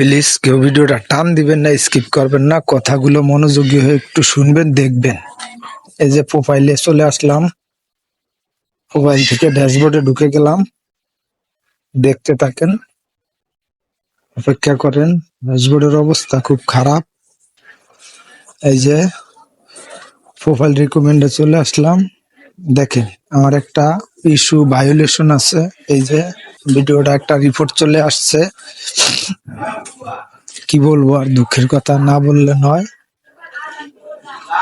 Please কেউ ভিডিওটা টান দিবেন না স্কিপ করবেন না, কথাগুলো মনোযোগী হয়ে একটু শুনবেন, দেখবেন। এই যে প্রোফাইলে চলে আসলাম। মোবাইল থেকে ড্যাশবোর্ডে ঢুকে গেলাম। দেখতে থাকেন। অপেক্ষা করেন। ড্যাশবোর্ডের অবস্থা খুব খারাপ। এই যে প্রোফাইল রিকমেন্ডে চলে আসলাম। দেখেন। আমার একটা ইস্যু ভায়োলেশন আছে। এই যে ভিডিওটা একটা রিপোর্ট চলে আসছে। কি বলব আর দুঃখের কথা না বললে নয়।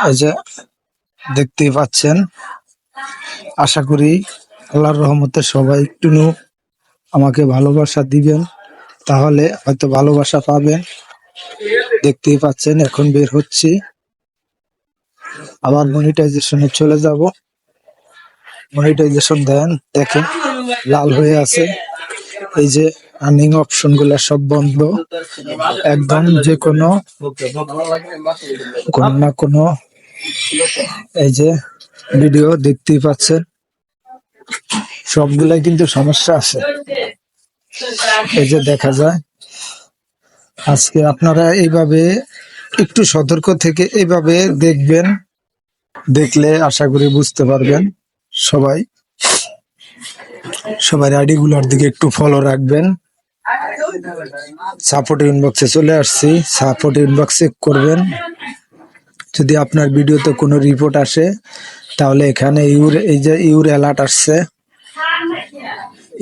এই যে দেখতেই পাচ্ছেন। আশা করি আল্লাহর রহমতে সবাই একটু আমাকে ভালোবাসা দিবেন। তাহলে হয়তো ভালোবাসা পাবেন। দেখতেই পাচ্ছেন, এখন বের হচ্ছি। আবার মনিটাইজেশনে চলে যাব। মনিটাইজেশন দেন, দেখেন, লাল হয়ে আছে। এই যে আর্নিং অপশনগুলা সব বন্ধ। একদম যে কোনো কোনো না কোনো, এই যে ভিডিও দেখতেই পাচ্ছেন। সবগুলাই কিন্তু সমস্যা আছে। এই যে দেখা যায়। আজকে আপনারা এইভাবে একটু সতর্ক থেকে এইভাবে দেখবেন, দেখলে আশা করি বুঝতে পারবেন। সবাই। সবার আইডি গুলার দিকে একটু ফলো রাখবেন। সাপোর্ট ইনবক্সে চলে আসছি। সাপোর্ট ইনবক্স করবেন। যদি আপনার ভিডিওতে কোনো রিপোর্ট আসে, তাহলে এখানে ইউর, এই যে ইউর অ্যালার্ট আসছে।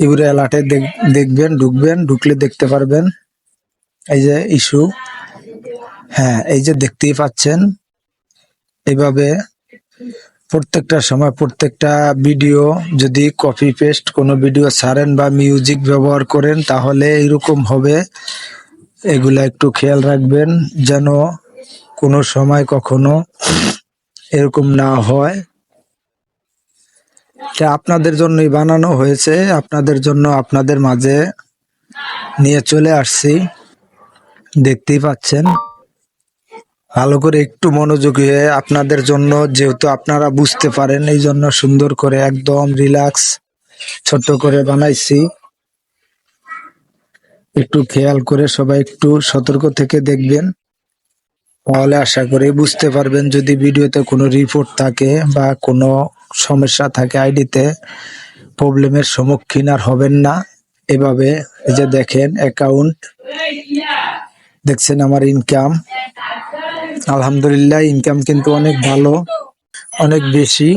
ইউর অ্যালার্টে দেখবেন, ঢুকবেন, ঢুকলে দেখতে পারবেন। এই যে ইস্যু হ্যাঁ এই যে দেখতেই পাচ্ছেন। এইভাবে প্রত্যেকটা সময় প্রত্যেকটা ভিডিও যদি কপি পেস্ট কোনো ভিডিও ছাড়েন বা মিউজিক ব্যবহার করেন, তাহলে এরকম হবে। এগুলা একটু খেয়াল রাখবেন যেন কোনো সময় কখনো এরকম না হয়। এটা আপনাদের জন্যই বানানো হয়েছে। আপনাদের জন্য আপনাদের মাঝে নিয়ে চলে আসছি। দেখতেই পাচ্ছেন। ভালো করে একটু মনোযোগী হয়ে আপনাদের জন্য, যেহেতু আপনারা বুঝতে পারেন, এই জন্য সুন্দর করে একদম রিল্যাক্স ছোট্ট করে বানাইছি। একটু খেয়াল করে সবাই একটু সতর্ক থেকে দেখবেন। তাহলে আশা করি বুঝতে পারবেন, যদি ভিডিওতে কোনো রিপোর্ট থাকে বা কোনো সমস্যা থাকে আইডিতে, প্রবলেমের সম্মুখীন আর হবেন না। এভাবে যে দেখেন অ্যাকাউন্ট দেখছেন আমার ইনকাম আলহামদুলিল্লাহ ইনকাম কিন্তু অনেক ভালো, অনেক বেশি।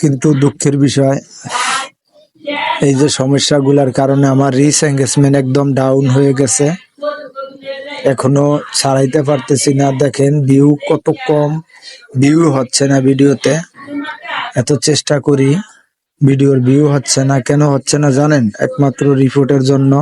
কিন্তু দুঃখের বিষয়, এই যে সমস্যাগুলোর কারণে আমার রিচ এঙ্গেজমেন্ট একদম ডাউন হয়ে গেছে। এখনও ছাড়াইতে পারতেছি না। দেখেন ভিউ কত কম ভিউ হচ্ছে না ভিডিওতে। এত চেষ্টা করি, ভিডিওর ভিউ হচ্ছে না। কেন হচ্ছে না জানেন? একমাত্র রিপোর্টের জন্য।